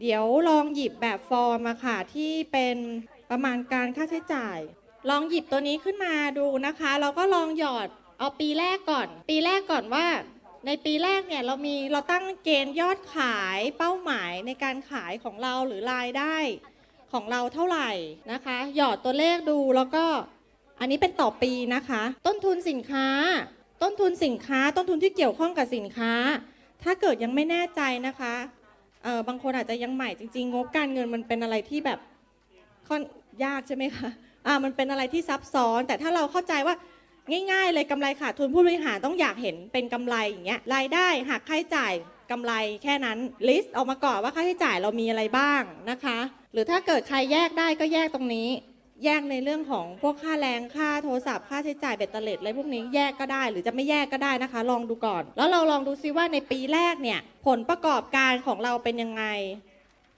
เดี๋ยวลองหยิบแบบฟอร์มอะค่ะที่เป็นประมาณการค่าใช้จ่าย ลองหยิบตัวนี้ขึ้นมาดูนะคะแล้วก็ลองหยอดเอาปีแรกก่อน ปีแรกก่อนว่า ในปีแรกเนี่ยเรามีเราตั้งเกณฑ์ยอดขายเป้าหมายในการขายของเราหรือรายได้ของเราเท่าไหร่นะคะ หยอดตัวเลขดูแล้วก็อันนี้เป็นต่อปีนะคะ ต้นทุนสินค้า ต้นทุนสินค้า ต้นทุนที่เกี่ยวข้องกับสินค้า ถ้าเกิดยังไม่แน่ใจนะคะ เออบางคนอาจจะยังใหม่จริงๆ งบการเงินมันเป็นอะไรที่แบบค่อนยากใช่ไหมคะอ่ามันเป็นอะไรที่ซับซ้อน แต่ถ้าเราเข้าใจว่าง่าย ๆ เลยกำไรขาดทุนผู้บริหารต้องอยากเห็นเป็นกำไรอย่างเงี้ยรายได้หักค่าใช้จ่ายกำไรแค่นั้นลิสต์ออกมาก่อนว่าค่าใช้จ่ายเรามีอะไรบ้างนะคะ หรือถ้าเกิดใครแยกได้ก็แยกตรงนี้ แยกในเรื่องของพวกค่าแรงค่าโทรศัพท์ค่าใช้จ่ายเบ็ดเตล็ดอะไรพวกนี้แยกก็ได้ หรือจะไม่แยกก็ได้นะคะ ลองดูก่อน แล้วเราลองดูซิว่าในปีแรกเนี่ยผลประกอบการของเราเป็นยังไง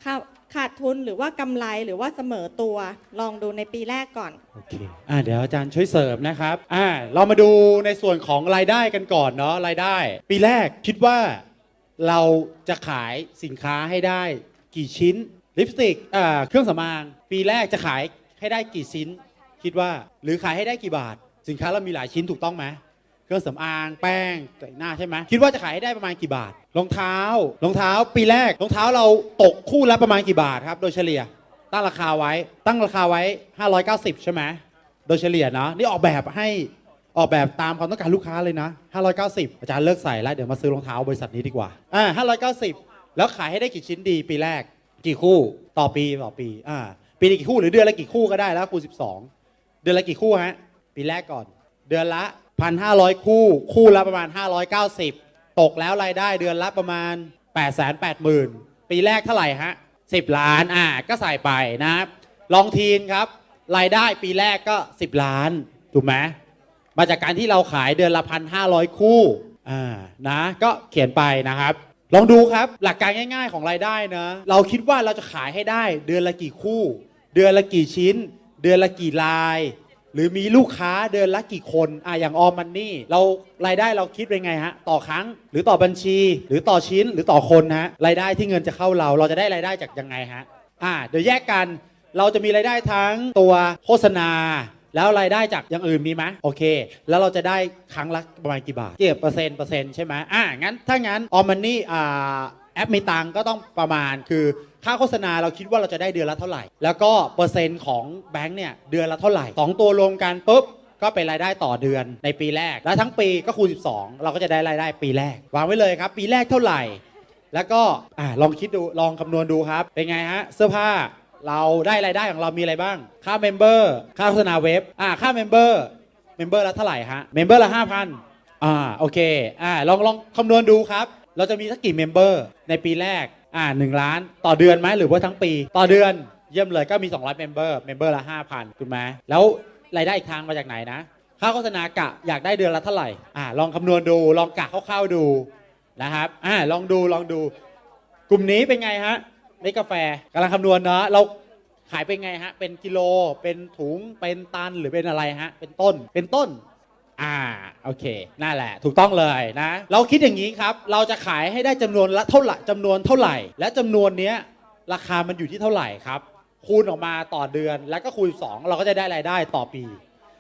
ขาขาดทุนหรือว่ากำไรหรือว่าเสมอตัวลองดูในปีแรกก่อนโอเคอ่าเดี๋ยวอาจารย์ช่วยเสริมนะครับอ่าเรามาดูในส่วนของรายได้กันก่อนเนาะรายได้ ปีแรกคิดว่าเราจะขายสินค้าให้ได้กี่ชิ้นลิปสติกอ่าเครื่องสำอางปีแรกจะขาย ให้ได้กี่ชิ้น คิดว่าหรือขายให้ได้กี่บาท สินค้าเรามีหลายชิ้นถูกต้องไหมเครื่องสำอางแป้งแต่งหน้าใช่ไหมคิดว่าจะขายให้ได้ประมาณกี่บาท รองเท้า รองเท้าปีแรก รองเท้าเราตกคู่ละประมาณกี่บาทครับ โดยเฉลี่ย ตั้งราคาไว้ ตั้งราคาไว้ 590 ใช่ไหมโดยเฉลี่ยเนาะนี่ออกแบบให้ออกแบบตามความต้องการลูกค้าเลยนะ 590 อาจารย์เลิกใส่แล้วเดี๋ยวมาซื้อรองเท้าบริษัทนี้ดีกว่าอ่า590 แล้วขายให้ได้กี่ชิ้นดีปีแรก กี่คู่ต่อปีต่อปีอ่า ปีละกี่คู่หรือเดือนละกี่คู่ก็ได้แล้วคูณ12 เดือนละกี่คู่ฮะปีแรกก่อน เดือนละ1,500 คู่ คู่ละประมาณ 590 ตกแล้วรายได้เดือนละประมาณ 880,000 ปีแรกเท่าไหร่ฮะ10 ล้านอ่าก็ใส่ไปนะครับลองทีนครับ รายได้ปีแรกก็ 10 ล้านถูกไหมมาจากการที่เราขายเดือนละพันห้าร้อยคู่อ่านะก็เขียนไปนะครับ ลองดูครับหลักการง่าย ๆ ของรายได้นะ เราคิดว่าเราจะขายให้ได้เดือนละกี่คู่ เดือนละกี่ชิ้น เดือนละกี่ลาย หรือมีลูกค้าเดือนละกี่คนอ่าอย่างออมมันนี่ เรารายได้เราคิดเป็นไงฮะ ต่อครั้งหรือต่อบัญชี หรือต่อชิ้นหรือต่อคนฮะรายได้ที่เงินจะเข้าเรา เราจะได้รายได้จากยังไงฮะอ่าเดี๋ยวแยกกันเราจะมีรายได้ทั้งตัวโฆษณา แล้วรายได้จากอย่างอื่นมีไหมโอเค แล้วเราจะได้ครั้งละประมาณกี่บาทเกี่ยวเปอร์เซ็นต์เปอร์เซ็นต์ใช่ไหมอ่างั้นถ้างั้นออมมันนี่อ่า ปมีตังก็ต้องประมาณคือค่าโฆษณาเราคิดว่าเราจะได้เดือนละเท่าไหร่ แล้วก็เปอร์เซ็นต์ของแบงค์เนี่ยเดือนละเท่าไหร่สองตัวรวมกันปุ๊บก็เป็นรายได้ต่อเดือนในปีแรก แล้วทั้งปีก็คูณ 12 เราก็จะได้รายได้ปีแรก วางไว้เลยครับ ปีแรกเท่าไหร่ แล้วก็อ่าลองคิดดูลองคำนวณดูครับ เป็นไงฮะเสื้อผ้าเราได้รายได้ของเรามีอะไรบ้าง ค่าเมมเบอร์ค่าโฆษณาเว็บอ่าค่าเมมเบอร์เมมเบอร์ละเท่าไหร่ฮะเมมเบอร์ละ5,000อ่าโอเคอ่าลองลองคำนวณดูครับ เราจะมีสักกี่เมมเบอร์ในปีแรก อ่าหนึ่งล้าน ต่อเดือนไหมหรือว่าทั้งปี ต่อเดือนเยี่ยมเลยก็มี 200เมมเบอร์เมมเบอร์ละ5,000ถูกไหมแล้วรายได้อีกทางมาจากไหนนะ ค่าโฆษณากะอยากได้เดือนละเท่าไหร่อ่าลองคำนวณดูลองกะคร่าวๆดูนะครับอ่าลองดูลองดู กลุ่มนี้เป็นไงฮะนี่กาแฟกำลังคำนวณเนาะเราขายเป็นไงฮะเป็นกิโลเป็นถุงเป็นตันหรือเป็นอะไรฮะเป็นต้นเป็นต้น อ่าโอเคนั่นแหละ ถูกต้องเลยนะ เราคิดอย่างนี้ครับ เราจะขายให้ได้จำนวนละเท่าไหร่จำนวนเท่าไหร่ และจำนวนเนี้ยราคามันอยู่ที่เท่าไหร่ครับ คูณออกมาต่อเดือนแล้วก็คูณ 2 เราก็จะได้รายได้ต่อปี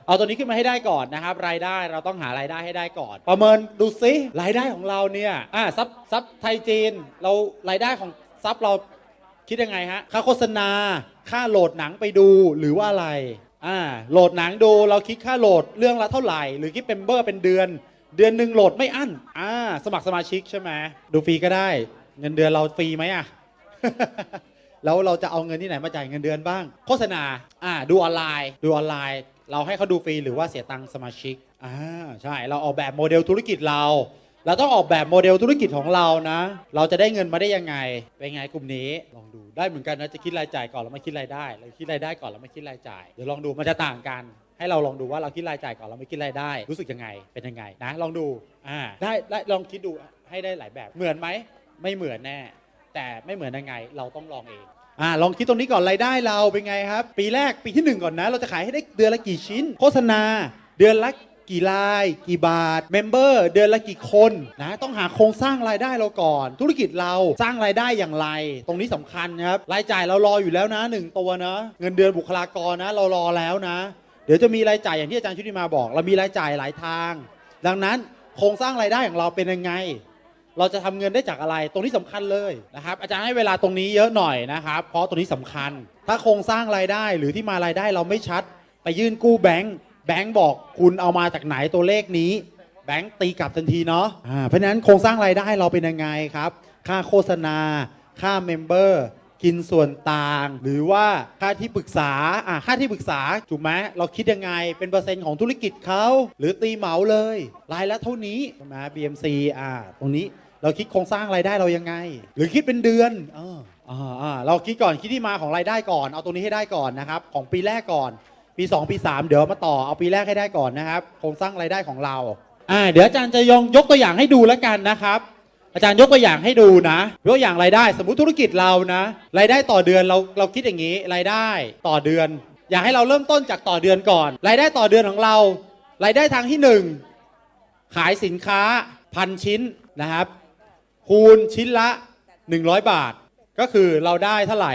เอาตัวนี้ขึ้นมาให้ได้ก่อนนะครับ รายได้เราต้องหารายได้ให้ได้ก่อน ประเมินดูซิรายได้ของเราเนี่ยอ่าซับซับไทยจีน เรารายได้ของซับเราคิดยังไงฮะค่าโฆษณา ค่าโหลดหนังไปดูหรือว่าอะไร อ่าโหลดหนังดูเราคิดค่าโหลดเรื่องละเท่าไหร่ หรือคิดเป็นเบอร์เป็นเดือน เดือนหนึ่งโหลดไม่อั้นอ่าสมัครสมาชิกใช่ไหมดูฟรีก็ได้ เงินเดือนเราฟรีไหมอะ แล้วเราจะเอาเงินที่ไหนมาจ่ายเงินเดือนบ้าง โฆษณาอ่าดูออนไลน์ ดูออนไลน์ เราให้เขาดูฟรีหรือว่าเสียตังค์สมาชิกอ่าใช่เราออกแบบโมเดลธุรกิจเรา เราต้องออกแบบโมเดลธุรกิจของเรานะ เราจะได้เงินมาได้ยังไง เป็นไงกลุ่มนี้ ลองดูได้เหมือนกันนะจะคิดรายจ่ายก่อนแล้วมาคิดรายได้หรือคิดรายได้ก่อนแล้วมาคิดรายจ่ายเดี๋ยวลองดูมันจะต่างกัน ให้เราลองดูว่าเราคิดรายจ่ายก่อนแล้วไม่คิดรายได้ รู้สึกยังไงเป็นยังไงนะลองดูอ่าได้ได้ลองคิดดูให้ได้หลายแบบเหมือนไหมไม่เหมือนแน่ แต่ไม่เหมือนยังไงเราต้องลองเองอ่าลองคิดตรงนี้ก่อนรายได้เราเป็นไงครับ ปีแรกปีที่หนึ่งก่อนนะ เราจะขายให้ได้เดือนละกี่ชิ้น โฆษณา เดือนละ กี่ราย กี่บาทเมมเบอร์เดือนละกี่คนนะต้องหาโครงสร้างรายได้เราก่อน ธุรกิจเราสร้างรายได้อย่างไร ตรงนี้สำคัญครับรายจ่ายเรารออยู่แล้วนะหนึ่งตัวนะเงินเดือนบุคลากรนะเรารอแล้วนะ เดี๋ยวจะมีรายจ่ายอย่างที่อาจารย์ชุติมาบอก เรามีรายจ่ายหลายทาง ดังนั้นโครงสร้างรายได้ของเราเป็นยังไงเราจะทำเงินได้จากอะไร ตรงนี้สำคัญเลยนะครับ อาจารย์ให้เวลาตรงนี้เยอะหน่อยนะครับ เพราะตรงนี้สำคัญ ถ้าโครงสร้างรายได้หรือที่มารายได้เราไม่ชัด ไปยื่นกู้แบงก์ บงก์บอกคุณเอามาจากไหนตัวเลขนี้ แบงก์ตีกลับทันทีเนาะอ่าเพราะฉะนั้นโครงสร้างรายได้เราเป็นยังไงครับ ค่าโฆษณา ค่าเมมเบอร์กินส่วนต่าง หรือว่าค่าที่ปรึกษาอ่าค่าที่ปรึกษาถูกไหมเราคิดยังไงเป็นเปอร์เซ็นต์ของธุรกิจเขาหรือตีเหมาเลย รายละเท่านี้ใช่ไหม BMC อ่าตรงนี้เราคิดโครงสร้างรายได้เรายังไง หรือคิดเป็นเดือนอ่าอ่าอ่าเราคิดก่อนคิดที่มาของรายได้ก่อนเอาตรงนี้ให้ได้ก่อนนะครับของปีแรกก่อน ปี2ปี3เดี๋ยวมาต่อเอาปีแรกให้ได้ก่อนนะครับโครงสร้างรายได้ของเราอ่าเดี๋ยวอาจารย์จะยองยกตัวอย่างให้ดูแล้วกันนะครับ อาจารย์ยกตัวอย่างให้ดูนะยกตัวอย่างรายได้ สมมุติธุรกิจเรานะรายได้ต่อเดือนเราเราคิดอย่างนี้รายได้ต่อเดือน อยากให้เราเริ่มต้นจากต่อเดือนก่อน รายได้ต่อเดือนของเรา รายได้ทางที่หนึ่งขายสินค้าพันชิ้นนะครับ คูณชิ้นละ 100 บาท ก็คือเราได้เท่าไหร่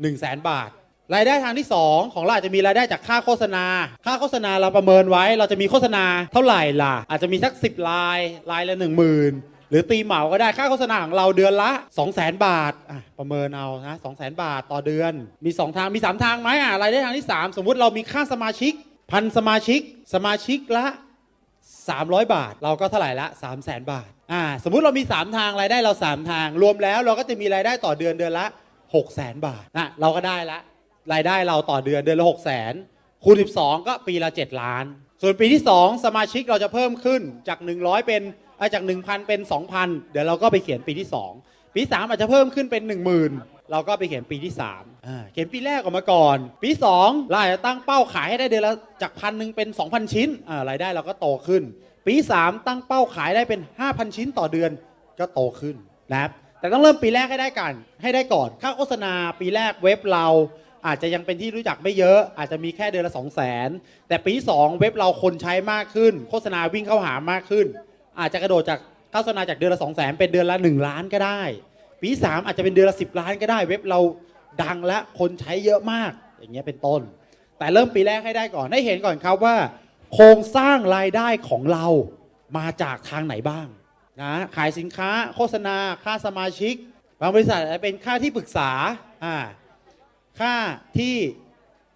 1 0 0 0 0แสนบาท รายได้ทางที่ 2 ของเราอาจจะมีรายได้จากค่าโฆษณา ค่าโฆษณาเราประเมินไว้ เราจะมีโฆษณาเท่าไหร่ล่ะ อาจจะมีสัก 10ลายลายละ 1 0,000 หรือตีเหมาก็ได้ค่าโฆษณาของเราเดือนละ 2 0 0 0 0 0 บาทอะประเมินเอานะ2 0 0 0 0 0 บาทต่อเดือน มี 2 ทางมี 3 ทางไหมอะรายได้ทางที่ 3 สมมุติเรามีค่าสมาชิกพันสมาชิก สมาชิกละ300 บาท เราก็เท่าไหร่ละ 3 0 0 0 0 0 บาทอ่าสมมุติเรามี 3 ทางรายได้เรา 3 ทาง รวมแล้วเราก็จะมีรายได้ต่อเดือนเดือนละ 6 0 0 0 0 0 บาทนะเราก็ได้ละ รายได้เราต่อเดือนเดือนละ6 0 0 0 0 0คูณ 12 ก็ปีละ 7 ล้าน ส่วนปีที่ 2 สมาชิกเราจะเพิ่มขึ้นจาก 100 เป็นเอ่อจาก 1,000 เป็น 2,000 เดี๋ยวเราก็ไปเขียนปีที่ 2 ปี3อาจจะเพิ่มขึ้นเป็น 10,000 เราก็ไปเขียนปีที่3เขียนปีแรกออกมาก่อน ปี2เราอาจจะตั้งเป้าขายให้ได้เดือนละจากพันหนึ่งเป็น 2,000 ชิ้นรายได้เราก็โตขึ้น ปี 3 ตั้งเป้าขายได้เป็น 5,000 ชิ้นต่อเดือนก็โตขึ้นนะครับแต่ต้องเริ่มปีแรกให้ได้กันให้ได้ก่อนค่าโฆษณาปีแรกเว็บเรา อาจจะยังเป็นที่รู้จักไม่เยอะ อาจจะมีแค่เดือนละ2 0 0 0 0 0แต่ปีสองเว็บเราคนใช้มากขึ้น โฆษณาวิ่งเข้าหามากขึ้น อาจจะกระโดดจากโฆษณาจากเดือนละ2 0 0 0 0 0เป็นเดือนละ 1 ล้านก็ได้ ปีสามอาจจะเป็นเดือนละ 10 ล้านก็ได้ เว็บเราดังและคนใช้เยอะมาก อย่างเงี้ยเป็นต้น แต่เริ่มปีแรกให้ได้ก่อนให้เห็นก่อนครับว่า โครงสร้างรายได้ของเรามาจากทางไหนบ้างนะขายสินค้า โฆษณาค่าสมาชิก บางบริษัทอาจจะเป็นค่าที่ปรึกษาอ่า ค่าที่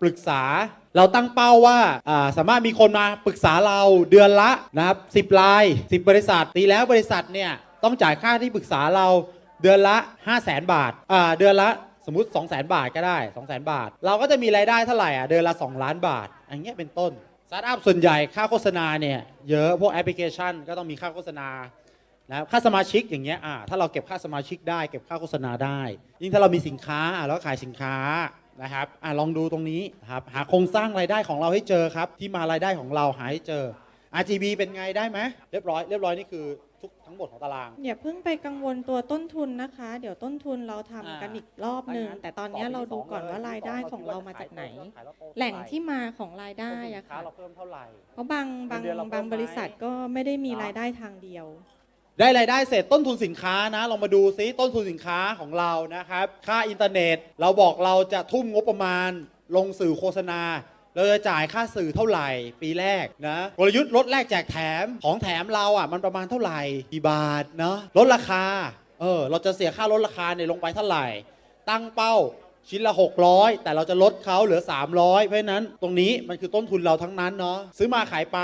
ปรึกษา เราตั้งเป้าว่าอ่าสามารถมีคนมาปรึกษาเราเดือนละนะครับสิบราย10บริษัทตีแล้วบริษัทเนี่ยต้องจ่ายค่าที่ปรึกษาเราเดือนละ 5 0 0แสนบาทอ่าเดือนละสมมติ 2 0 0แสนบาทก็ได้ 2 0 0แสนบาท เราก็จะมีรายได้เท่าไหร่อะเดือนละ 2 ล้านบาท อย่างเงี้ยเป็นต้นสตาร์ทอัพส่วนใหญ่ค่าโฆษณาเนี่ยเยอะพวกแอปพลิเคชันก็ต้องมีค่าโฆษณา นะครับค่าสมาชิกอย่างเงี้ยอ่าถ้าเราเก็บค่าสมาชิกได้ เก็บค่าโฆษณาได้ ยิ่งถ้าเรามีสินค้าอ่าแล้วขายสินค้านะครับอ่าลองดูตรงนี้นะครับหาโครงสร้างรายได้ของเราให้เจอครับ ที่มารายได้ของเราหาให้เจอ RGB เป็นไงได้ไหมเรียบร้อยเรียบร้อยนี่คือทุกทั้งหมดของตาราง อย่าเพิ่งไปกังวลตัวต้นทุนนะคะ เดี๋ยวต้นทุนเราทำกันอ่าอีกรอบหนึ่งถ้างั้นแต่ตอนนี้เราดูก่อนว่ารายได้ของเรามาจากไหนขายเราโตแหล่งที่มาของรายได้สินอะค้าค่ะ เราเพิ่มเท่าไหร่ เพราะบางบางเงินเดือนเราเพิ่มบางบริษัทไหมก็ไม่ได้มีเนอะรายได้ทางเดียว ได้รายได้เสร็จต้นทุนสินค้านะลองมาดูซิต้นทุนสินค้าของเรานะครับ ค่าอินเทอร์เน็ต เราบอกเราจะทุ่มงบประมาณ ลงสื่อโฆษณาเราจะจ่ายค่าสื่อเท่าไหร่ปีแรกนะกลยุทธ์ลดแลกแจกแถมของแถมเราอะมันประมาณเท่าไหร่กี่บาทเนาะลดราคาเออเราจะเสียค่าลดราคาเนี่ยลงไปเท่าไหร่ ตั้งเป้าชิ้นละ 600 แต่เราจะลดเขาเหลือ 300 เพราะฉะนั้นตรงนี้มันคือต้นทุนเราทั้งนั้นเนาะซื้อมาขายไป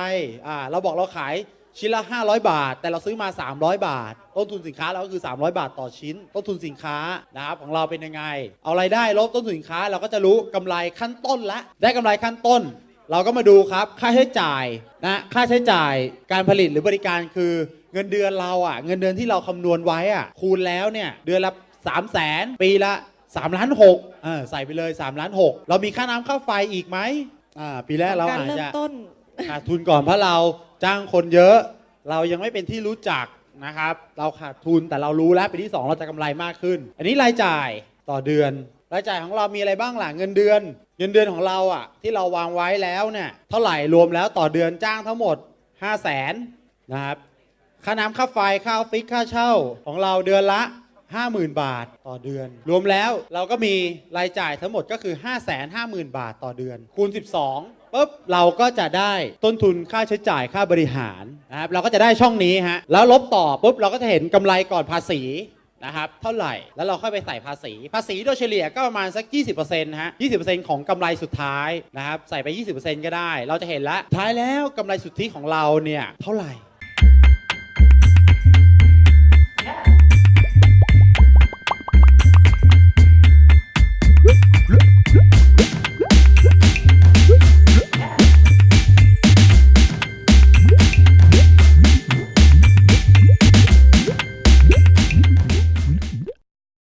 อ่าเราบอกเราขาย ชิ้นละ 500 บาท แต่เราซื้อมา 300 บาท ต้นทุนสินค้าเราก็คือ 300 บาทต่อชิ้น ต้นทุนสินค้านะครับของเราเป็นยังไง เอารายได้ลบต้นทุนสินค้าเราก็จะรู้กำไรขั้นต้นละ ได้กำไรขั้นต้น เราก็มาดูครับค่าใช้จ่ายนะค่าใช้จ่ายการผลิตหรือบริการคือเงินเดือนเราอะเงินเดือนที่เราคำนวณไว้อะคูณแล้วเนี่ยเดือนละ3 0 0แสนปีละ3ล้านหกเออใส่ไปเลย3ล้านหกเรามีค่าน้ำค่าไฟอีกไหมอ่าปีแรกเราการอาจเริ่มจะต้นขาดทุนก่อนเพราะเรา จ้างคนเยอะ เรายังไม่เป็นที่รู้จักนะครับ เราขาดทุนแต่เรารู้แล้วปีที่ 2 เราจะกำไรมากขึ้น อันนี้รายจ่ายต่อเดือน รายจ่ายของเรามีอะไรบ้างล่ะเงินเดือน เงินเดือนของเราอะที่เราวางไว้แล้วเนี่ยเท่าไหร่รวมแล้วต่อเดือนจ้างทั้งหมด 5 0 0แสนนะครับค่าน้ำค่าไฟค่าออฟฟิศค่าเช่าของเราเดือนละ 50,000 บาทต่อเดือน รวมแล้วเราก็มีรายจ่ายทั้งหมดก็คือ 5 5 0 0 0 0 บาทต่อเดือน คูณ 12ปุ๊บเราก็จะได้ต้นทุนค่าใช้จ่ายค่าบริหารนะครับเราก็จะได้ช่องนี้ฮะแล้วลบต่อปุ๊บเราก็จะเห็นกำไรก่อนภาษีนะครับเท่าไหร่แล้วเราค่อยไปใส่ภาษี ภาษีโดยเฉลี่ยก็ประมาณสัก 20%ฮะ 20%ของกำไรสุดท้ายนะครับใส่ไป 20%ก็ได้ เราจะเห็นแล้วท้ายแล้วกำไรสุทธิของเราเนี่ยเท่าไหร่